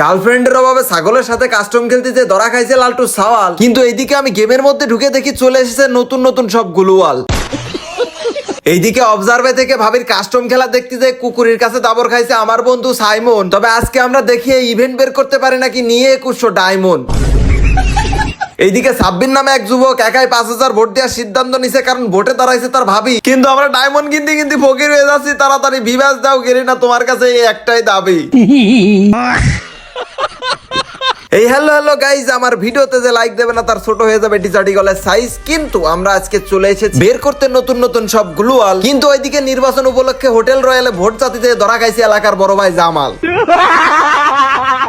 গার্লফ্রেন্ডের অভাবে ছাগলের সাথে কাস্টম খেলতে যে ধরা খাইছে লালটু সাওয়াল। কিন্তু এইদিকে আমি গেমের মধ্যে ঢুকে দেখি চলে এসেছে নতুন নতুন সব গুলুয়াল এইদিকে অবজার্ভে থেকে ভাবির কাস্টম খেলা দেখতে যে কুকুরের কাছে দাবর খাইছে আমার বন্ধু সাইমন। তবে আজকে আমরা দেখি এই ইভেন্ট বের করতে পারি নাকি নিয়ে একুশশো ডায়মন্ড এইদিকে সাব্বির নামে এক যুবক একাই পাঁচ হাজার ভোট দেওয়ার সিদ্ধান্ত নিছে কারণ ভোটে দাঁড়াইছে তার ভাবি। কিন্তু আমরা ডায়মন্ড কিনতে কিনতে ফকির হয়ে যাচ্ছি, তাড়াতাড়ি বিবাস দাও গেরি না তোমার কাছে এই একটাই দাবি। এই হ্যালো হ্যালো গাইজ আমার ভিডিওতে যে লাইক দেবে না, তার ছোট হয়ে যাবে টিচার্টি গলের সাইজ কিন্তু আমরা আজকে চলে এসেছি। বের করতে নতুন নতুন সব গ্লুয়াল। কিন্তু ওইদিকে নির্বাচন উপলক্ষে হোটেল রয়্যালে ভোট চাতিতে ধরা খাইছে এলাকার বড় ভাই জামাল।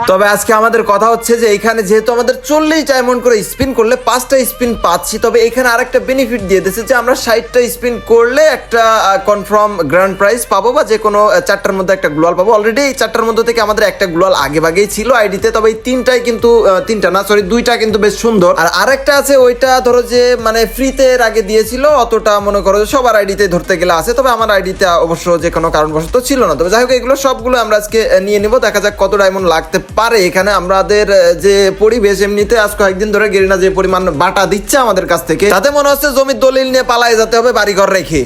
তবে আজকে আমাদের কথা হচ্ছে যে এখানে যেহেতু আমাদের চল্লিশ ডায়মন্ড করে স্পিন করলে পাঁচটা স্পিন পাচ্ছি, তবে এখানে আরেকটা বেনিফিট দিয়ে দিয়েছে যে আমরা ষাটটা স্পিন করলে একটা কনফার্ম গ্র্যান্ড প্রাইজ পাবো বা যে কোনো চারটার মধ্যে একটা গ্লোয়াল পাবো। অলরেডি এই চারটার মধ্যে থেকে আমাদের একটা গ্লোয়াল আগে ভাগেই ছিল আইডিতে তবে এই তিনটাই কিন্তু তিনটা না সরি দুইটা কিন্তু বেশ সুন্দর। আর আরেকটা আছে, ওইটা ধরো যে মানে ফ্রিতে এর আগে দিয়েছিল, অতটা মনে করো যে সবার আইডিতে ধরতে গেলে আছে, তবে আমার আইডিতে অবশ্য যে কোনো কারণবশত ছিল না। তবে যাই হোক, এগুলো সবগুলো আমরা আজকে নিয়ে নিব, দেখা যাক কত ডায়মন্ড লাগতে পারে। এখানে আমাদের যে পরিবেশ, এমনিতে আজ কয়েকদিন ধরে গেরিনা যে পরিমাণ বাটা দিচ্ছে আমাদের কাছ থেকে, তাতে মনে হচ্ছে জমির দলিল নিয়ে পালায় যেতে হবে বাড়িঘর রেখে।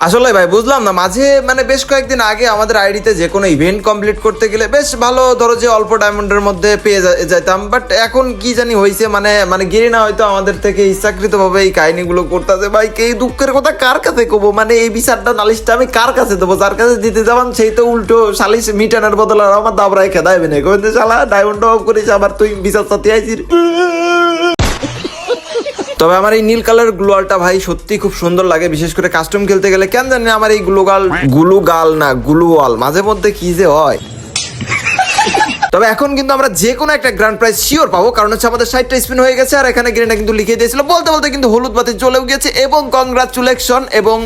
আসলে ভাই, বুঝলাম না। মাঝে মানে বেশ কয়েকদিন আগে আমাদের আইডিতে যে কোনো ইভেন্ট কমপ্লিট করতে গেলে বেশ ভালো ধরো যে অল্প ডায়মন্ডের মধ্যে পেয়ে যাইতাম। বাট এখন কি জানি হয়েছে মানে মানে গেরিনা হয়তো আমাদের থেকে ইচ্ছাকৃত ভাবে এই কাহিনীগুলো করতেছে। ভাই, কে দুঃখের কথা কার কাছে কবো? মানে এই বিচারটা নালিশটা আমি কার কাছে দেবো? যার কাছে দিতে যাবান সেই তো উল্টো সালিশ মিটানোর বদলে আমার দাবরায় খেদাইবে না। কইতে শালা ডায়মন্ড অফ করিস, আবার তুই বিচার সাথে আইছিস তবে আমার এই নীল কালার গ্লোয়ালটা ভাই সত্যি খুব সুন্দর লাগে। বিশেষ করে কাস্টম খেলতে গেলে কেন জানি আমার এই গ্লুগাল গুলুগাল না, গুলুয়াল, মাঝে মধ্যে কি যে হয়। তবে এখন কিন্তু আমরা যে কোনো একটা গ্র্যান্ড প্রাইজ শিওর পাবো কারণ হচ্ছে আমাদের সাইডটা স্পিন হয়ে গেছে আর এখানে গ্রেনটা কিন্তু লিখে দিয়েছিল। বলতে বলতে কিন্তু হলুদ বাতি চলেও গেছে এবং কংগ্রাচুলেশন এবং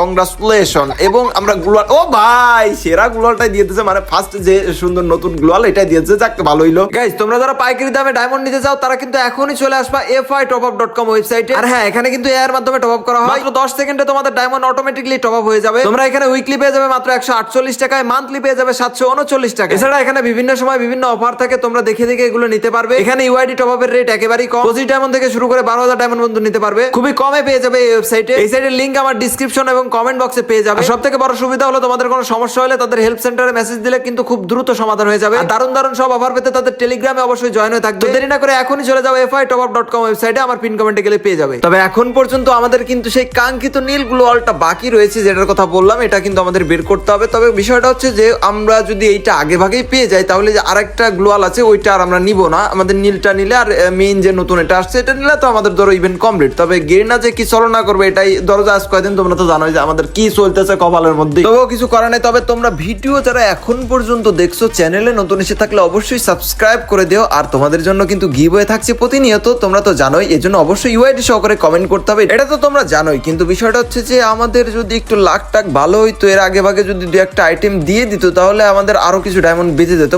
কংগ্রাচুলেশন এবং আমরা গ্লোয়াল ও ভাই সেরা গ্লোয়ালটাই দিয়ে দিয়েছে মানে ফার্স্ট যে সুন্দর নতুন গ্লোয়াল এটাই দিয়েছে যাক ভালো হইল গাইজ তোমরা যারা পাইকারি দামে ডায়মন্ড নিতে চাও তারা কিন্তু এখনই চলে আসবা F I top up dot com ওয়েবসাইটে আর হ্যাঁ এখানে কিন্তু এর মাধ্যমে টপ আপ করা হয়। মাত্র দশ সেকেন্ডে তোমাদের ডায়মন্ড অটোমেটিকলি টপ আপ হয়ে যাবে। তোমরা এখানে উইকলি পেয়ে যাবে মাত্র একশো আটচল্লিশ টাকায় মান্থলি পেয়ে যাবে সাতশো উনচল্লিশ টাকা এছাড়া এখানে বিভিন্ন সময় বিভিন্ন অফার থাকে, তোমরা দেখে দেখে এগুলো নিতে পারবে। এখানে ইউআইডি টপ আপের রেট একেবারেই কম। পঁচিশ ডায়মন্ড থেকে শুরু করে বারো হাজার ডায়মন্ড পর্যন্ত নিতে পারবে। খুবই কমে পেয়ে যাবে এই ওয়েবসাইটে এই সাইটের লিঙ্ক আমার ডিসক্রিপশন এবং কমেন্ট বক্সে পেয়ে যাবে। সব থেকে বড় সুবিধা হলো, তোমাদের কোনো সমস্যা হলে তাদের হেল্প সেন্টারে মেসেজ দিলে কিন্তু খুব দ্রুত সমাধান হয়ে যাবে। আর দারুণ দারুণ সব অফার পেতে তাদের টেলিগ্রামে অবশ্যই জয়েন হয়ে থাকবে। দেরি না করে এখনই চলে যাও F I top up dot com ওয়েবসাইটে আমার পিন কমেন্টে গেলে পেয়ে যাবে। তবে এখন পর্যন্ত আমাদের কিন্তু সেই কাঙ্ক্ষিত নীল গ্লোয়ালটা বাকি রয়েছে, যেটার কথা বললাম, এটা কিন্তু আমাদের বের করতে হবে। তবে বিষয়টা হচ্ছে যে, আমরা যদি এইটা আগে ভাগেই পেয়ে যাই, তাহলে যে আরেকটা গ্লোয়াল আছে, ওইটা আর আমরা নিব না। আমাদের নীলটা নিলে আর মেইন যে নতুন এটা আসছে, এটা নিলে তো আমাদের ধরো ইভেন্ট কমপ্লিট তবে গেরিনা যে কি চলনা করবে এটাই ধরো যে আজ কয়দিন তোমরা তো জানোই যে আমাদের কি চলতেছে কপালের মধ্যে। তবুও কিছু করার নেই, তবে তোমরা ভিডিও যারা এখন পর্যন্ত দেখছ চ্যানেলে নতুন এসে থাকলে অবশ্যই সাবস্ক্রাইব করে দিও। আর তোমাদের জন্য কিন্তু গিভ হয়ে থাকছে প্রতিনিয়ত, তোমরা তো জানোই এই জন্য অবশ্যই ইউআইডি সহকারে কমেন্ট করতে হবে, এটা তো তোমরা জানোই। কিন্তু বিষয়টা হচ্ছে যে, আমাদের যদি একটু লাখ টাক ভালো হইতো, এর আগে ভাগে যদি দু একটা আইটেম দিয়ে দিত, তাহলে আমাদের আরও কিছু ডায়মন্ড বেঁচে যেত।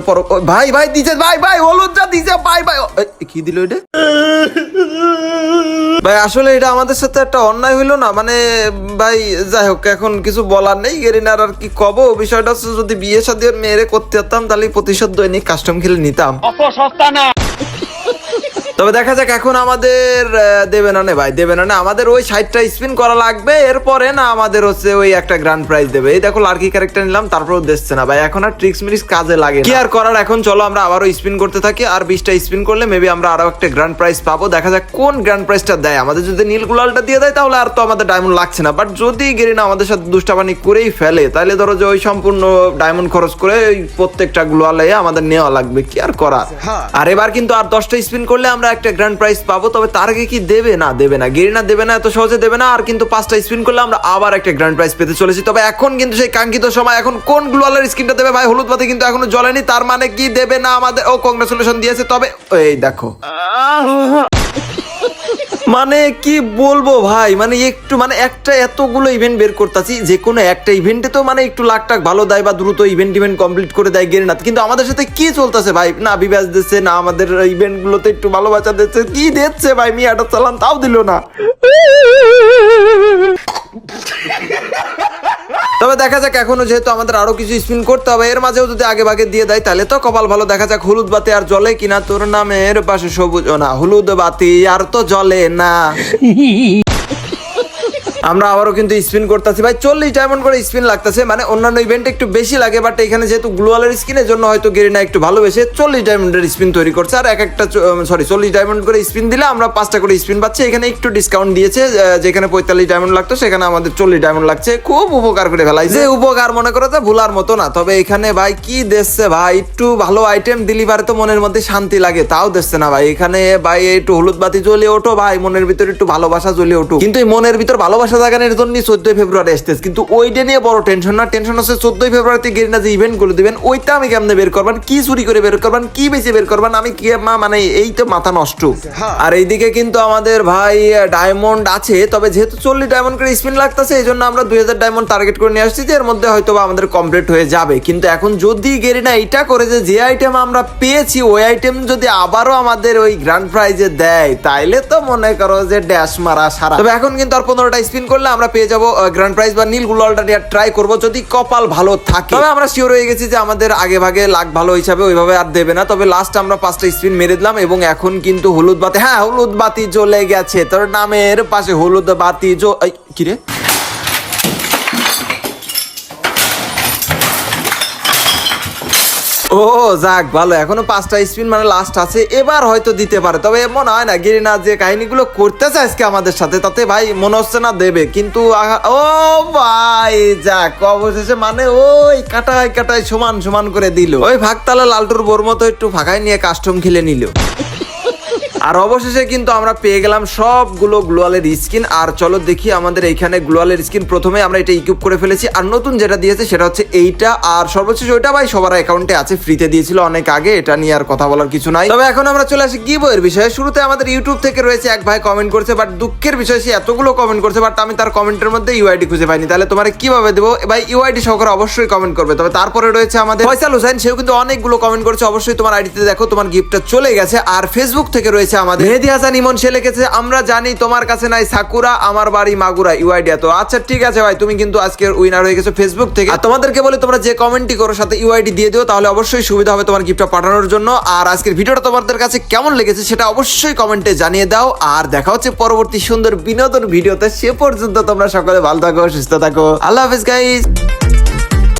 ভাই ভাই, দিছে, ভাই ভাই, হলুদ যা দিছে, ভাই ভাই কি দিল এটা? ভাই, আসলে এটা আমাদের সাথে একটা অন্যায় হইল না মানে ভাই, যাই হোক, এখন কিছু বলার নেই। গেরিনার আর কি কব বিষয়টা হচ্ছে যদি বিয়ে মেরে মেয়েরে করতে যেতাম তাহলে প্রতিশোধ দৈনিক কাস্টম খেলে নিতাম। তবে দেখা যাক এখন আমাদের দেবে না নে ভাই দেবে না না আমাদের ওই সাইডটা স্পিন করা লাগবে এরপরে না আমাদের হচ্ছে ওই একটা গ্র্যান্ড প্রাইজ দেবে। এই দেখো লার্কি ক্যারেক্টার নিলাম তারপরেও দেখছে না ভাই এখন আর ট্রিক্স মিরিক্স কাজে লাগে কি আর করার এখন চলো আমরা আবারও স্পিন করতে থাকি আর বিশটা স্পিন করলে মেবি আমরা আরও একটা গ্র্যান্ড প্রাইজ পাবো। দেখা যাক কোন গ্র্যান্ড প্রাইজটা দেয়। আমাদের যদি নীল গুলালটা দিয়ে দেয় তাহলে আর তো আমাদের ডায়মন্ড লাগছে না। বাট যদি গেরিনা আমাদের সাথে দুষ্টাবানি করেই ফেলে তাহলে ধরো যে ওই সম্পূর্ণ ডায়মন্ড খরচ করে ওই প্রত্যেকটা গ্লোয়ালে আমাদের নেওয়া লাগবে। কি আর করা আর এবার কিন্তু আর দশটা স্পিন করলে আমরা একটা গ্র্যান্ড প্রাইজ পাবো, তবে তার আগে কি দেবে? না দেবে না। গেরিনা দেবে না, এত সহজে দেবে না। আর কিন্তু পাঁচটা স্পিন করলে আমরা আবার একটা গ্র্যান্ড প্রাইজ পেতে চলেছি। তবে এখন কিন্তু সেই কাঙ্ক্ষিত সময়, এখন কোন গ্লোয়ালের স্ক্রিনটা দেবে ভাই? হলুদ পাতে কিন্তু এখনও জলেনি তার মানে কি দেবে না আমাদের? ও কংগ্রেচুলেশন দিয়েছে। তবে, এই দেখো। মানে কি বলব ভাই? মানে একটু মানে একটা এতগুলো ইভেন্ট বের করতেছি, যে কোনো একটা ইভেন্টে তো মানে একটু লাখ টাক ভালো দেয় বা দ্রুত ইভেন্ট ইভেন্ট কমপ্লিট করে দেয় গেরে না কিন্তু আমাদের সাথে কি চলতেছে ভাই? না বিবাস দিচ্ছে, না আমাদের ইভেন্টগুলোতে একটু ভালোবাসা দিচ্ছে। কি দিচ্ছে ভাই? মিয়াটা চালান, তাও দিল না। তবে দেখা যাক, এখনও যেহেতু আমাদের আরও কিছু স্পিন করতে হবে, এর মাঝেও যদি আগে ভাগে দিয়ে দেয়, তাহলে তো কপাল ভালো। দেখা যাক, হলুদ বাতি আর জলে কিনা। তোর নামের পাশে সবুজ না, হলুদ বাতি আর তো জলে না। আমরা আবারও কিন্তু স্পিন করতেছি। ভাই, চল্লিশ ডায়মন্ড করে স্পিন লাগতেছে। মানে অন্যান্য ইভেন্টে একটু বেশি লাগে বাট এখানে যেহেতু গ্লোয়ালের স্কিনের জন্য হয়তো গেরিনা একটু ভালোবেসে চল্লিশ ডায়মন্ডের স্পিন তৈরি করছে। আর এক একটা সরি চল্লিশ ডায়মন্ড করে স্পিন দিলে আমরা পাঁচটা করে স্পিন পাচ্ছি। এখানে একটু ডিসকাউন্ট দিয়েছে যেখানে পঁয়তাল্লিশ ডায়মন্ড লাগতো, সেখানে আমাদের চল্লিশ ডায়মন্ড লাগছে। খুব উপকার করে ফেলাই যে উপকার মনে করো তো ভুলার মতো না, তবে এখানে ভাই কি দেখছে ভাই? একটু ভালো আইটেম দিলি পারে তো মনের মধ্যে শান্তি লাগে, তাও দেখছে না ভাই। এখানে ভাই একটু হলুদ বাতি জ্বলে ওঠো ভাই, মনের ভিতরে একটু ভালোবাসা জ্বলে ওঠো কিন্তু এই মনের ভিতর ভালোবাসা জাগানোর জন্য চোদ্দই ফেব্রুয়ারি আসতেছে। কিন্তু ওইটা নিয়ে বড় টেনশন না? টেনশন হচ্ছে চোদ্দই ফেব্রুয়ারিতে গেরিনা যে ইভেন্টগুলো দিবেন ওইটা আমি কেমনে বের করবেন? কি চুরি করে বের করবেন? কি বেশি বের করবেন? আমি কি মা মানে এই তো মাথা নষ্ট। আর এইদিকে কিন্তু আমাদের ভাই ডায়মন্ড আছে তবে যেহেতু চল্লিশ ডায়মন্ড করে স্পিন লাগতেছে এই জন্য আমরা দুই হাজার ডায়মন্ড টার্গেট করে নিয়ে আসছি যে এর মধ্যে হয়তো বা আমাদের কমপ্লিট হয়ে যাবে। কিন্তু এখন যদি গেরিনা এটা করে যে যে আইটেম আমরা পেয়েছি ওই আইটেম যদি আবারও আমাদের ওই গ্র্যান্ড প্রাইজে দেয় তাইলে তো মনে করো যে ড্যাশ মারা সারা। তবে এখন কিন্তু আর পনেরোটা স্পিন করলে আমরা পেয়ে যাব গ্র্যান্ড প্রাইজ বা নীল গুলোটা ট্রাই করব যদি কপাল ভালো থাকে। তবে আমরা শিওর হয়ে গেছি যে আমাদের আগে ভাগে লাখ ভালো হিসাবে ওইভাবে আর দেবে না। তবে লাস্ট আমরা পাঁচটা স্পিন মেরে দিলাম এবং এখন কিন্তু হলুদ বাতি হ্যাঁ হলুদ বাতি জ্বলে গেছে। তোর নামের পাশে হলুদ বাতি জো এই, কি রে ও, যাক, ভালো। এখনও পাঁচটা স্পিন মানে লাস্ট আছে। এবার হয়তো দিতে পারে। তবে এমন হয় না, গিরিনা যে কাহিনীগুলো করতেছে আজকে আমাদের সাথে, তাতে ভাই মনে হচ্ছে না দেবে। কিন্তু ও ভাই, যাক, অবশেষে মানে ওই কাটায় কাটায় সমান সমান করে দিল। ওই ভাগতালা লালটুর বোর মতো একটু ফাঁকায় নিয়ে কাস্টম খেলে নিল। আর অবশেষে কিন্তু আমরা পেয়ে গেলাম সবগুলো গ্লোয়ালের স্কিন। আর চলো দেখি আমাদের এইখানে গ্লোয়ালের স্কিন। প্রথমে আমরা এটা ইকুইপ করে ফেলেছি। আর নতুন যেটা দিয়েছে সেটা হচ্ছে এইটা। আর সর্বশেষ ওইটা ভাই সবার অ্যাকাউন্টে আছে ফ্রিতে দিয়েছিল অনেক আগে। এটা নিয়ে আর কথা বলার কিছু নাই। তবে এখন আমরা চলে আসি গিবয়ের বিষয়ে। শুরুতে আমাদের ইউটিউব থেকে রয়েছে এক ভাই কমেন্ট করছে বাট দুঃখের বিষয় সে এতগুলো কমেন্ট করছে বাট আমি তার কমেন্টের মধ্যে ইউআইডি খুঁজে পাইনি। তাহলে তোমার কীভাবে দেবো? ভাই ইউআইডি সহকারে অবশ্যই কমেন্ট করবে। তবে তারপরে রয়েছে আমাদের ফয়সাল হোসেন। সেও কিন্তু অনেকগুলো কমেন্ট করছে। অবশ্যই তোমার আইডিতে দেখো, তোমার গিফটটা চলে গেছে। আর ফেসবুক থেকে রয়েছে আমাদের মেহেদি হাসান ইমন, সে লিখেছে, আমরা জানি তোমার কাছে নাই সাকুরা, আমার বাড়ি মাগুরা ইউআইডি তো। আচ্ছা ঠিক আছে ভাই, তুমি কিন্তু আজকের উইনার হয়ে গেছো ফেসবুক থেকে। আর তোমাদেরকে বলে, তোমরা যে কমেন্টই করো, সাথে ইউআইডি দিয়ে দিও, তাহলে অবশ্যই সুবিধা হবে তোমার গিফটটা পাঠানোর জন্য। আর আজকের ভিডিওটা তোমাদের কাছে কেমন লেগেছে, সেটা অবশ্যই কমেন্টে জানিয়ে দাও। আর দেখা হচ্ছে পরবর্তী সুন্দর বিনোদন ভিডিওতে, সে পর্যন্ত তোমরা সকলে ভালো থাকো, সুস্থ থাকো। আল্লাহ হাফিজ গাইস